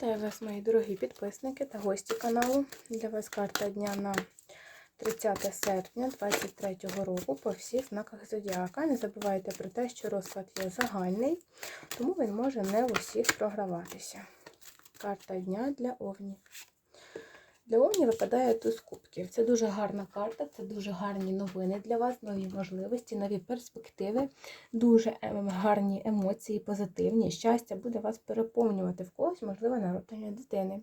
Вітаю вас, мої дорогі підписники та гості каналу. Для вас карта дня на 30 серпня 2023 року по всіх знаках Зодіака. Не забувайте про те, що розклад є загальний, тому він може не усіх програватися. Карта дня для овнів. Для овнів випадає туз кубків. Це дуже гарна карта, це дуже гарні новини для вас, нові можливості, нові перспективи, дуже ем, гарні емоції, позитивні. Щастя буде вас переповнювати в когось, можливо, народження дитини,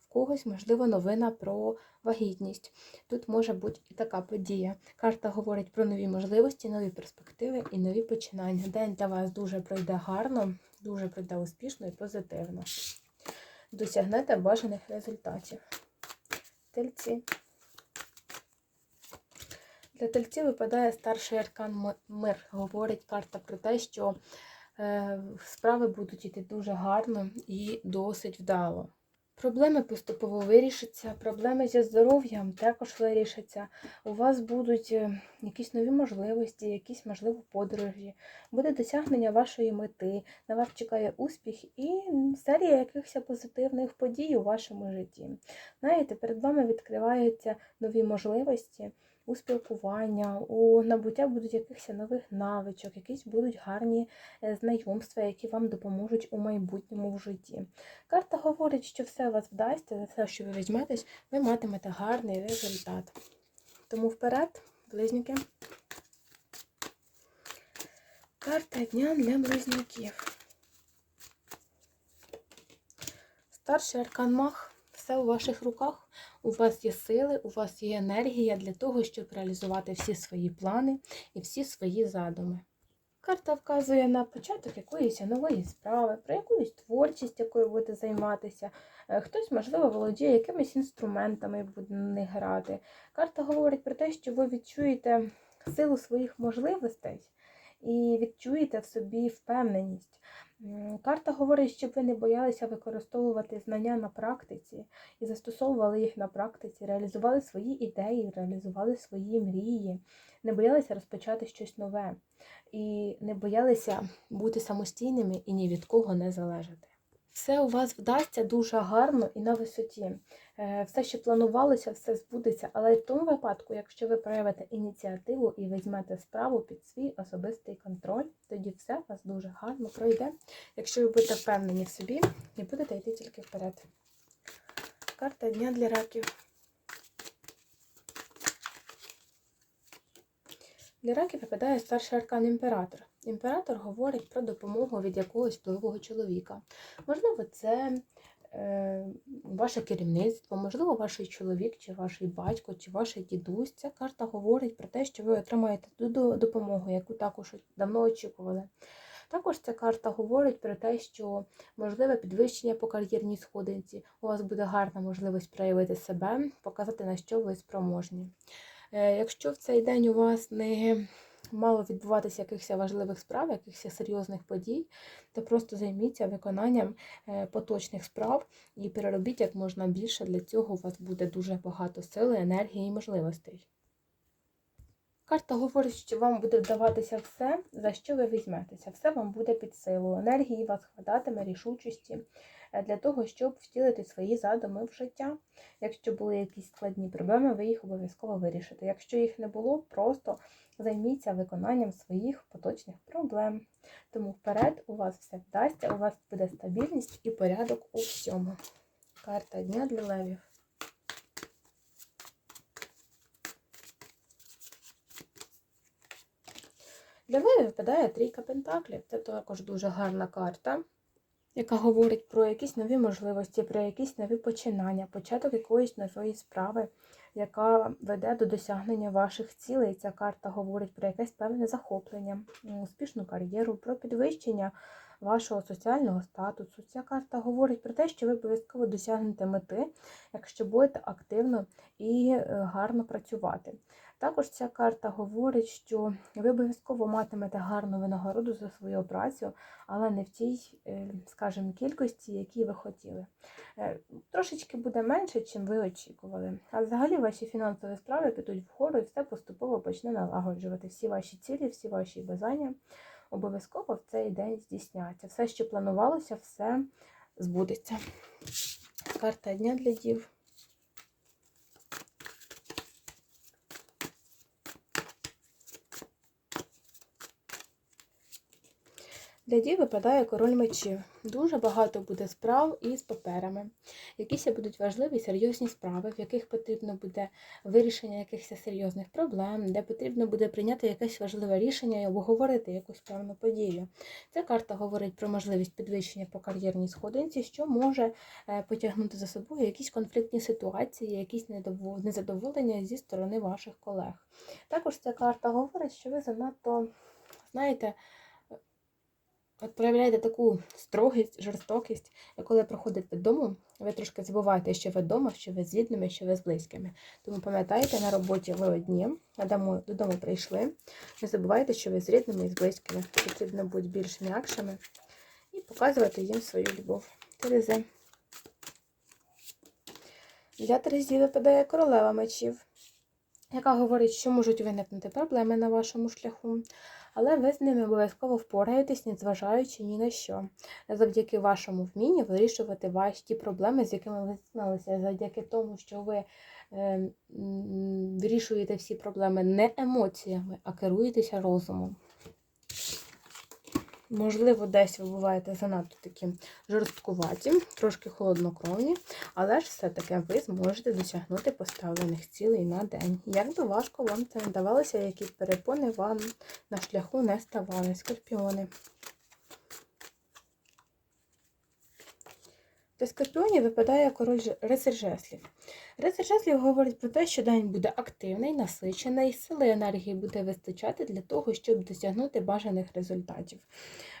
в когось, можливо, новина про вагітність. Тут може бути і така подія. Карта говорить про нові можливості, нові перспективи і нові починання. День для вас дуже пройде гарно, дуже пройде успішно і позитивно. Досягнете бажаних результатів. Тельці. Для тельці випадає старший аркан мир. Говорить карта про те, що е, справи будуть йти дуже гарно і досить вдало. Проблеми поступово вирішаться, проблеми зі здоров'ям також вирішаться. У вас будуть е, якісь нові можливості, якісь, можливо, подорожі, буде досягнення вашої мети, на вас чекає успіх і серія якихось позитивних подій у вашому житті. Знаєте, перед вами відкриваються нові можливості у спілкування, у набуття будуть якихось нових навичок, якісь будуть гарні е, знайомства, які вам допоможуть у майбутньому в житті. Карта говорить, що все у вас вдасться, за все, що ви візьметесь, ви матимете гарний результат. Тому вперед, близнюки. Карта дня для близнюків. Старший аркан Мах. Все у ваших руках. У вас є сили, у вас є енергія для того, щоб реалізувати всі свої плани і всі свої задуми. Карта вказує на початок якоїсь нової справи, про якусь творчість, якою будете займатися. Е, хтось, можливо, володіє якимись інструментами буде на них грати. Карта говорить про те, що ви відчуєте силу своїх можливостей і відчуєте в собі впевненість. Карта говорить, щоб ви не боялися використовувати знання на практиці і застосовували їх на практиці, реалізували свої ідеї, реалізували свої мрії, не боялися розпочати щось нове і не боялися бути самостійними і ні від кого не залежати. Все у вас вдасться дуже гарно і на висоті. Е, все, що планувалося, все збудеться. Але в тому випадку, якщо ви проявите ініціативу і візьмете справу під свій особистий контроль, тоді все у вас дуже гарно пройде. Якщо ви будете впевнені в собі і будете йти тільки вперед. Карта дня для раків. Для раків випадає старший аркан імператор. Імператор говорить про допомогу від якогось впливового чоловіка. Можливо, це е, ваше керівництво, можливо, ваш чоловік, чи ваш батько, чи ваш дідусь. Ця карта говорить про те, що ви отримаєте ту допомогу, яку також давно очікували. Також ця карта говорить про те, що можливе підвищення по кар'єрній сходинці. У вас буде гарна можливість проявити себе, показати, на що ви спроможні. Е, якщо в цей день у вас не мало відбуватися якихось важливих справ, якихось серйозних подій, то просто займіться виконанням е, поточних справ і переробіть як можна більше. Для цього у вас буде дуже багато сили, енергії і можливостей. Карта говорить, що вам буде вдаватися все, за що ви візьметеся. Все вам буде під силу. Енергії вас хвататиме, рішучості для того, щоб втілити свої задуми в життя. Якщо були якісь складні проблеми, ви їх обов'язково вирішите. Якщо їх не було, просто займіться виконанням своїх поточних проблем. Тому вперед у вас все вдасться, у вас буде стабільність і порядок у всьому. Карта дня для левів. Для мене випадає трійка пентаклів. Це також дуже гарна карта, яка говорить про якісь нові можливості, про якісь нові починання, початок якоїсь нової справи, яка веде до досягнення ваших цілей. Ця карта говорить про якесь певне захоплення, успішну кар'єру, про підвищення вашого соціального статусу. Ця карта говорить про те, що ви обов'язково досягнете мети, якщо будете активно і е, гарно працювати. Також ця карта говорить, що ви обов'язково матимете гарну винагороду за свою працю, але не в тій, е, скажімо, кількості, які ви хотіли. Е, трошечки буде менше, чим ви очікували. А взагалі ваші фінансові справи підуть вгору і все поступово почне налагоджувати всі ваші цілі, всі ваші бажання обов'язково в цей день здійсняться. Все, що планувалося, все збудеться. Карта дня для дів. Для випадає король мечів. Дуже багато буде справ із паперами. Якісь будуть важливі серйозні справи, в яких потрібно буде вирішення якихось серйозних проблем, де потрібно буде прийняти якесь важливе рішення і обговорити якусь певну подію. Ця карта говорить про можливість підвищення по кар'єрній сходинці, що може е, потягнути за собою якісь конфліктні ситуації, якісь незадоволення зі сторони ваших колег. Також ця карта говорить, що ви занадто, знаєте, От проявляєте таку строгість, жорстокість, і коли приходите додому, ви трошки забуваєте, що ви вдома, що ви з рідними, що ви з близькими. Тому пам'ятаєте, на роботі ви одні, а дому- додому прийшли. Не забувайте, що ви з рідними і з близькими. Потрібно бути більш м'якшими і показувати їм свою любов. Терези. Для Терезі випадає королева мечів, яка говорить, що можуть виникнути проблеми на вашому шляху але ви з ними обов'язково впораєтесь, незважаючи ні на що. Завдяки вашому вмінню вирішувати ваші ті проблеми, з якими ви зіткнулися, завдяки тому, що ви е, вирішуєте всі проблеми не емоціями, а керуєтеся розумом. Можливо, десь ви буваєте занадто такі жорсткуваті, трошки холоднокровні, але ж все-таки ви зможете досягнути поставлених цілей на день. Як би важко вам це не давалося, які перепони вам на шляху не ставали, скорпіони. Для скорпіонів випадає король рицар жеслів. Рицар жеслів говорить про те, що день буде активний, насичений, сили енергії буде вистачати для того, щоб досягнути бажаних результатів.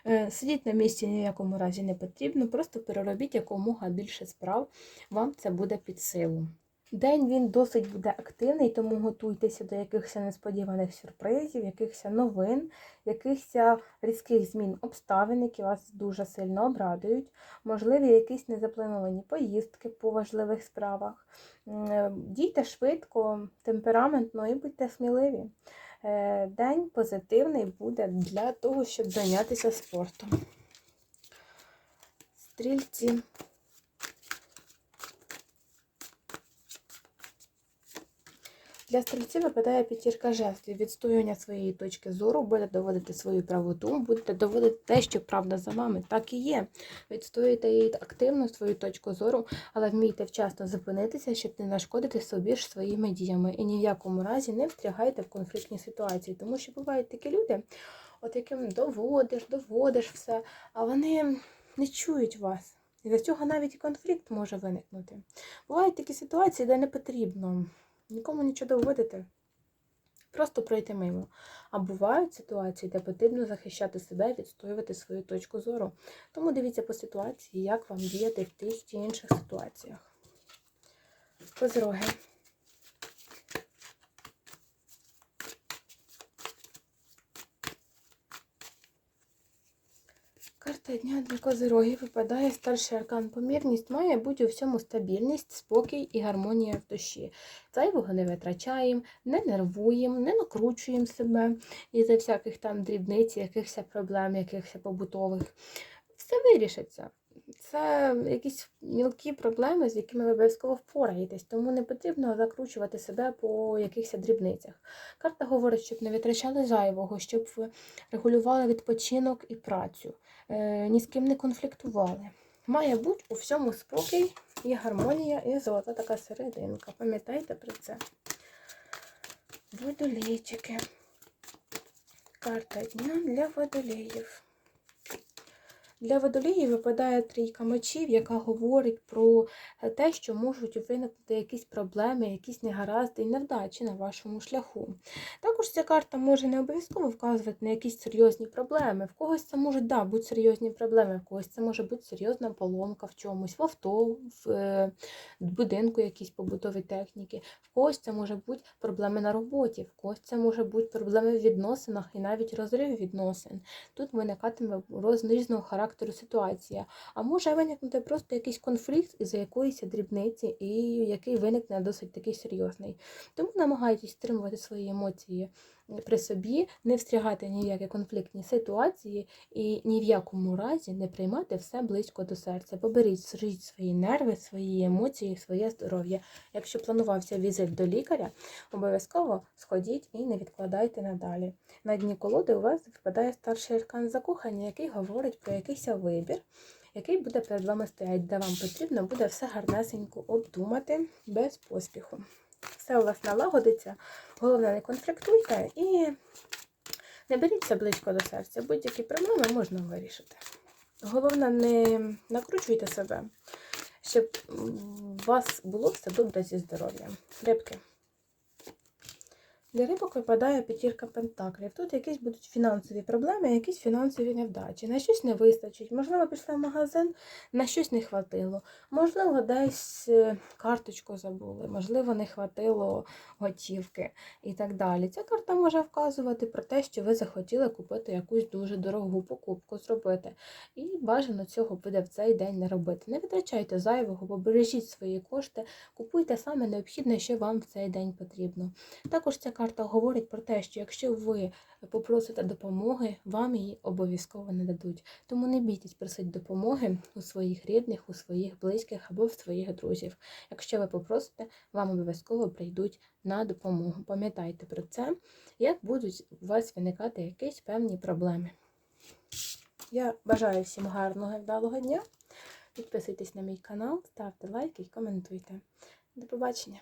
Е, Сидіть на місці ні в якому разі не потрібно, просто переробіть якомога більше справ, вам це буде під силу. День він досить буде активний, тому готуйтеся до якихось несподіваних сюрпризів, якихось новин, якихось різких змін обставин, які вас дуже сильно обрадують, можливі якісь незаплановані поїздки по важливих справах. Е, Дійте швидко, темпераментно і будьте сміливі. Е, День позитивний буде для того, щоб зайнятися спортом. Стрільці. Для стрільців випадає п'ятірка жезлів. Відстоювання своєї точки зору, будете доводити свою правоту, будете доводити те, що правда за вами. Так і є. Відстоюєте її активно свою точку зору, але вмійте вчасно зупинитися, щоб не нашкодити собі ж своїми діями. І ні в якому разі не встрягайте в конфліктні ситуації, тому що бувають такі люди, от яким доводиш, доводиш все, а вони не чують вас. І за цього навіть і конфлікт може виникнути. Бувають такі ситуації, де не потрібно нікому нічого доводити. Просто пройти мимо. А бувають ситуації, де потрібно захищати себе, відстоювати свою точку зору. Тому дивіться по ситуації, як вам діяти в тих чи інших ситуаціях. Козороги. Карта дня для козирогів випадає старший аркан помірність, має бути у всьому стабільність, спокій і гармонія в душі. Зайвого не витрачаємо, не нервуємо, не накручуємо себе із-за всяких там дрібниць, якихось проблем, якихось побутових. Все вирішиться. Це якісь мілкі проблеми, з якими ви обов'язково впораєтесь, тому не потрібно закручувати себе по якихось дрібницях. Карта говорить, щоб не витрачали зайвого, щоб ви регулювали відпочинок і працю, е, ні з ким не конфліктували. Має бути у всьому спокій і гармонія, і золота така серединка. Пам'ятайте про це. Водолійчики. Карта дня для водолеїв. Для водолії випадає трійка мечів, яка говорить про те, що можуть виникнути якісь проблеми, якісь негаразди і невдачі на вашому шляху. Також ця карта може не обов'язково вказувати на якісь серйозні проблеми. В когось це можуть да, бути серйозні проблеми, в когось це може бути серйозна поломка в чомусь, в авто, в е, будинку якісь побутові техніки, в когось це може бути проблеми на роботі, в когось це може бути проблеми в відносинах і навіть розрив відносин. Тут виникатиме різного характеру ситуація. А може виникнути просто якийсь конфлікт із-за якоїсь дрібниці, і який виникне досить такий серйозний. Тому намагайтесь стримувати свої емоції при собі, не встрягати ні в які конфліктні ситуації і ні в якому разі не приймати все близько до серця. Поберіть сріть свої нерви, свої емоції, своє здоров'я. Якщо планувався візит до лікаря, обов'язково сходіть і не відкладайте надалі. На дні колоди у вас випадає старший аркан закохання, який говорить про якийсь вибір, який буде перед вами стояти, де вам потрібно буде все гарнесенько обдумати без поспіху. Все у вас налагодиться, головне, не конфліктуйте і не беріться близько до серця. Будь-які проблеми можна вирішити. Головне, не накручуйте себе, щоб у вас було все добре зі здоров'ям. Рибки. Для рибок випадає п'ятірка пентаклів. Тут якісь будуть фінансові проблеми, якісь фінансові невдачі. На щось не вистачить. Можливо, пішли в магазин, на щось не хватило. Можливо, десь е, карточку забули, можливо, не хватило готівки і так далі. Ця карта може вказувати про те, що ви захотіли купити якусь дуже дорогу покупку зробити. І бажано цього буде в цей день не робити. Не витрачайте зайвого, побережіть свої кошти, купуйте саме необхідне, що вам в цей день потрібно. Також ця карта говорить про те, що якщо ви попросите допомоги, вам її обов'язково не дадуть. Тому не бійтесь просити допомоги у своїх рідних, у своїх близьких або в своїх друзів. Якщо ви попросите, вам обов'язково прийдуть на допомогу. Пам'ятайте про це, як будуть у вас виникати якісь певні проблеми. Я бажаю всім гарного і вдалого дня. Підписуйтесь на мій канал, ставте лайки і коментуйте. До побачення!